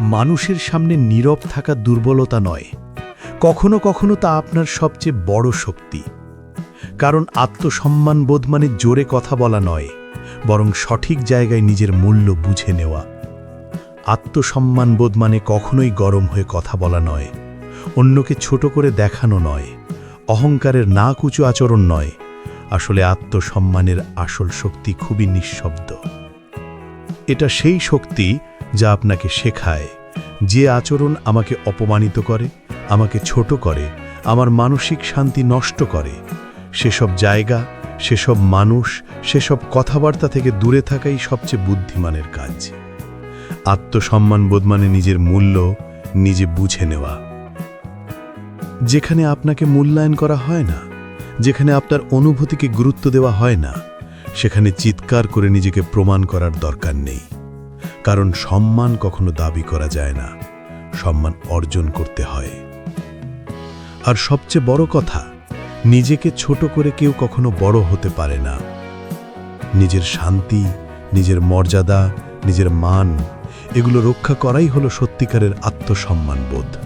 মানুষের সামনে নীরব থাকা দুর্বলতা নয়। কখনো কখনো তা আপনার সবচেয়ে বড় শক্তি। কারণ আত্মসম্মানবোধ মানে জোরে কথা বলা নয়, বরং সঠিক জায়গায় নিজের মূল্য বুঝে নেওয়া। আত্মসম্মানবোধ মানে কখনোই গরম হয়ে কথা বলা নয়, অন্যকে ছোট করে দেখানো নয়, অহংকারের না কুচু আচরণ নয়। আসলে আত্মসম্মানের আসল শক্তি খুবই নিঃশব্দ। এটা সেই শক্তি যা আপনাকে শেখায়। যে আচরণ আমাকে অপমানিত করে, আমাকে ছোট করে, আমার মানসিক শান্তি নষ্ট করে, সেসব জায়গা, সেসব মানুষ, সেসব কথাবার্তা থেকে দূরে থাকাই সবচেয়ে বুদ্ধিমানের কাজ। আত্মসম্মানবোধ মানে নিজের মূল্য, নিজে বুঝে নেওয়া। যেখানে আপনাকে মূল্যায়ন করা হয় না, যেখানে আপনার অনুভূতিকে গুরুত্ব দেওয়া হয় না, সেখানে চিৎকার করে নিজেকে প্রমাণ করার দরকার নেই। কারণ সম্মান কখনো দাবি করা যায় না। সম্মান অর্জন করতে হয়। আর সবচেয়ে বড় কথা, নিজেকে ছোট করে কেউ কখনো বড় হতে পারে না। নিজের শান্তি, নিজের মর্যাদা, নিজের মান, এগুলো রক্ষা করাই হলো সত্যিকারের আত্মসম্মানবোধ।